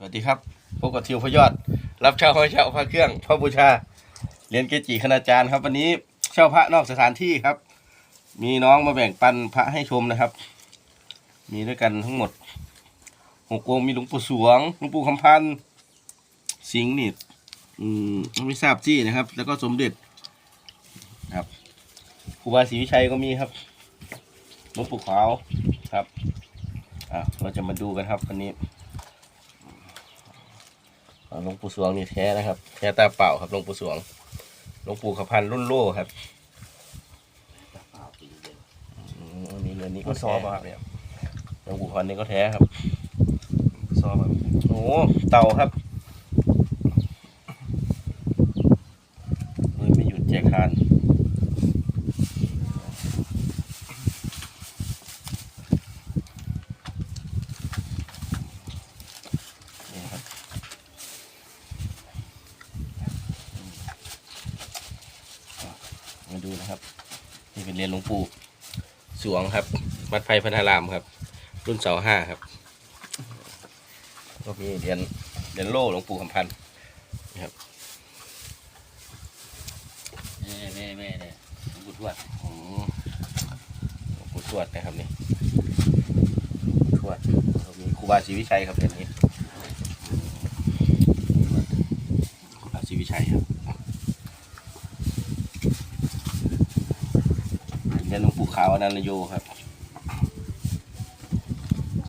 สวัสดีครับพบกับทิวพยอด รับเช่าห้อยเช่าพระเครื่องพระบูชาเรียนเกจิคณาจารย์ครับ วันนี้เช่าพระนอกสถานที่ครับ มีน้องมาแบ่งปันพระให้ชมนะครับ มีด้วยกันทั้งหมดหกองค์มีหลวงปู่สวงหลวงปู่คำพันธ์สิงห์นี่อืมไม่ทราบที่นะครับ แล้วก็สมเด็จครับครูบาศรีวิชัยก็มีครับหลวงปู่ขาวครับอะเราจะมาดูกันครับวันนี้ หลวงปู่สวงนี่แท้นะครับแท้ตาเปล่าครับหลวงปู่สวงหลวงปู่ขพันรุ่นโล่ครับอืมอันนี้เรือนนี้ก็ซอแท้บอะครับเนี่ยหลวงปู่ขพันนี่ก็แท้ครับซอแบบโอ้เต่าครับมือไม่หยุดแจกคานนี่ครับ มาดูนะครับ นี่เป็นเหรียนหลวงปู่สวงครับ วัดไพรพันธารามครับ รุ่นเสาห้าครับก็มีเหรียญเหรียญโล่หลวงปู่คำพันธ์แม่แม่แม่เนี่ยหลวงปู่ทวดอืมหลวงปู่ทวดนะครับนี่ทวดก็มีครูบาศรีวิชัยครับเหรียญนี้ครูบาศรีวิชัยครับ ยันหลวงปู่ขาวอนันโยครับ